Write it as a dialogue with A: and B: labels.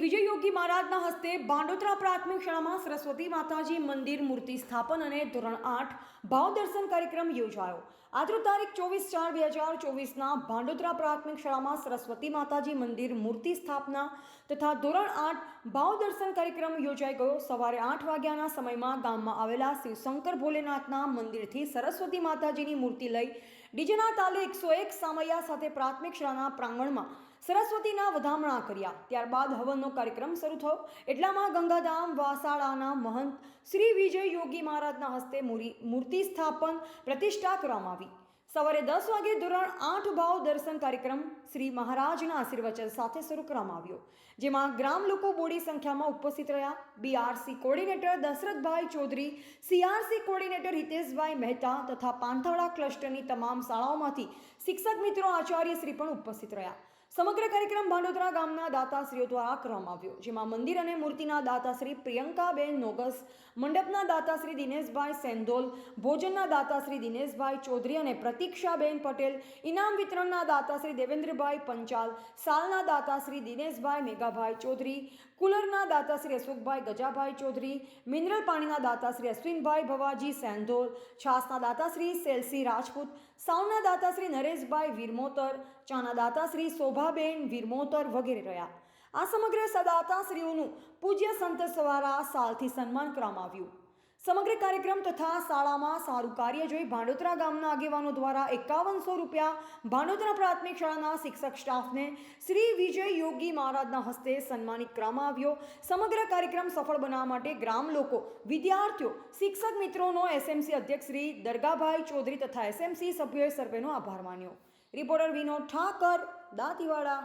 A: શ્રી વિજય યોગી મહારાજના હસ્તે બાંડોતરા પ્રાથમિક શાળામાં સરસ્વતી માતાજી મંદિર મૂર્તિ સ્થાપન અને ધોરણ આઠ ભાવ દર્શન કાર્યક્રમ યોજાયો. આજરો તારીખ ચોવીસ ચાર બે હજાર ચોવીસના બાંડોતરા પ્રાથમિક શાળામાં સરસ્વતી માતાજી મંદિર મૂર્તિ સ્થાપના તથા ધોરણ આઠ ભાવ દર્શન કાર્યક્રમ યોજાઈ ગયો. સવારે આઠ વાગ્યાના સમયમાં ગામમાં આવેલા શિવશંકર ભોલેનાથના મંદિરથી સરસ્વતી માતાજીની મૂર્તિ લઈ ડીજેના તાલે એકસો એક સામૈયા સાથે પ્રાથમિક શાળાના પ્રાંગણમાં સરસ્વતીના વધામણા કર્યા. ત્યારબાદ હવનનો કાર્યક્રમ શરૂ થયો. એટલામાં ગંગાધામ, વાસાળાના મહંત, શ્રી વિજય યોગી મહારાજના હસ્તે મૂરી- મૂર્તિ સ્થાપન પ્રતિષ્ઠા કરવામાં આવી. સવારે દસ વાગે ધોરણ આઠ ભાવ દર્શન કાર્યક્રમ શ્રી મહારાજના આશીર્વચન સાથે શરૂ કરવામાં આવ્યો. જેમાં ગ્રામ લોકો બોડી સંખ્યામાં ઉપસ્થિત રહ્યા. BRC coordinator Dashrathbhai Chaudhary CRC coordinator Hiteshbhai Mehta તથા પાંથાળા ક્લસ્ટરની તમામ શાળાઓમાંથી શિક્ષક મિત્રો આચાર્ય શ્રી પણ ઉપસ્થિત રહ્યા. સમગ્ર કાર્યક્રમ ભાંડોદરા ગામના દાતાશ્રીઓ દ્વારા કરવામાં આવ્યો, જેમાં મંદિર અને મૂર્તિના દાતાશ્રી પ્રિયંકાબેન નોગસ, મંડપના દાતાશ્રી દિનેશભાઈ સેંધોલ ભોજનના દાતાશ્રી દિનેશભાઈ ચૌધરી અને પ્રતીક્ષાબેન પટેલ, ઇનામ વિતરણના દાતાશ્રી દેવેન્દ્રભાઈ પંચાલ, સાલના દાતાશ્રી દિનેશભાઈ મેઘાભાઈ ચૌધરી, કુલરના દાતાશ્રી અશોકભાઈ ગજાભાઈ ચૌધરી, મિનરલ પાણીના દાતાશ્રી અશ્વિનભાઈ ભવાજી સેન્ધોલ છાસના દાતાશ્રી સેલસી રાજપૂત સાવના દાતાશ્રી નરેશભાઈ વિરમોતર, ચાના દાતાશ્રી શોભાબેન વિરમોતર વગેરે રહ્યા. આ સમગ્ર સદાતાશ્રીઓનું પૂજ્ય સંત સવારા સાલથી સન્માન કરવામાં આવ્યું. સમગ્ર કાર્યક્રમ તથા શાળામાં સારું કાર્ય જોઈ ભાંડોતરા ગામના આગેવાનો દ્વારા એકાવનસો રૂપિયા ભાંડોતરા પ્રાથમિક શાળાના શિક્ષક સ્ટાફને શ્રી વિજય યોગી મહારાજના હસ્તે સન્માનિત કરવામાં આવ્યો. સમગ્ર કાર્યક્રમ સફળ બનાવવા માટે ગ્રામ લોકો, વિદ્યાર્થીઓ, શિક્ષક મિત્રોનો એસએમસી અધ્યક્ષ શ્રી દરગાભાઈ ચૌધરી તથા એસએમસી સભ્યોએ સર્વેનો આભાર માન્યો. રિપોર્ટર વિનોદ ઠાકર દાંતીવાડા.